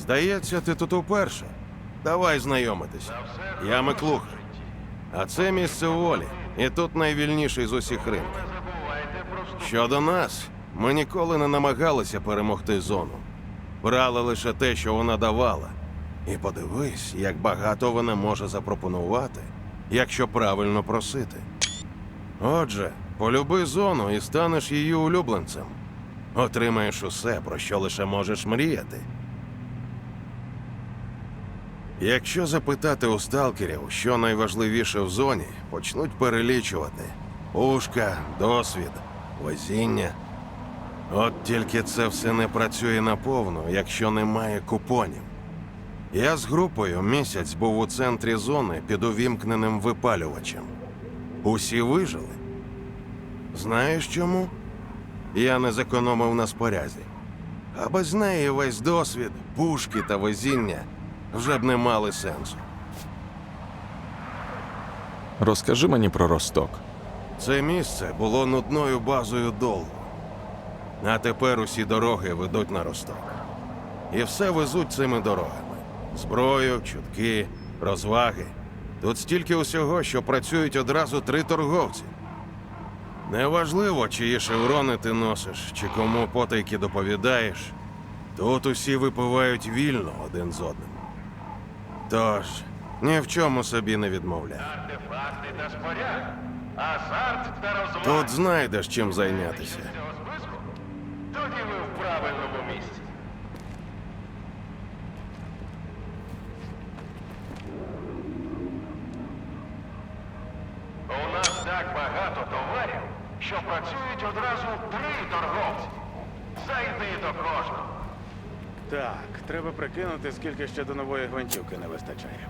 Здається, ти тут уперше. Давай знайомитися. Я Миклуха. А це місце волі. І тут найвільніший з усіх ринків. Щодо нас, ми ніколи не намагалися перемогти зону. Брали лише те, що вона давала. І подивись, як багато вона може запропонувати, якщо правильно просити. Отже, полюби зону і станеш її улюбленцем. Отримаєш усе, про що лише можеш мріяти. Якщо запитати у сталкерів, що найважливіше в зоні, почнуть перелічувати пушка, досвід, везіння. От тільки це все не працює наповну, якщо немає купонів. Я з групою місяць був у центрі зони під увімкненим випалювачем. Усі вижили. Знаєш чому? Я не зекономив на спорязі. А без неї весь досвід, пушки та везіння вже б не мали сенсу. Розкажи мені про Росток. Це місце було нудною базою довго. А тепер усі дороги ведуть на Росток. І все везуть цими дорогами: зброю, чутки, розваги. Тут стільки усього, що працюють одразу три торговці. Неважливо, чиї шеврони ти носиш, чи кому потайки доповідаєш. Тут усі випивають вільно один з одним. Тож, ні в чому собі не відмовляй. Артефакти та споряд. Азарт та розваг. Тут знайдеш чим зайнятися. Цього списку? Тоді ви в правильному місці. У нас так багато товарів, що працюють одразу три торговці. Зайди до кожного. Так, треба прикинути, скільки ще до нової гвинтівки не вистачає.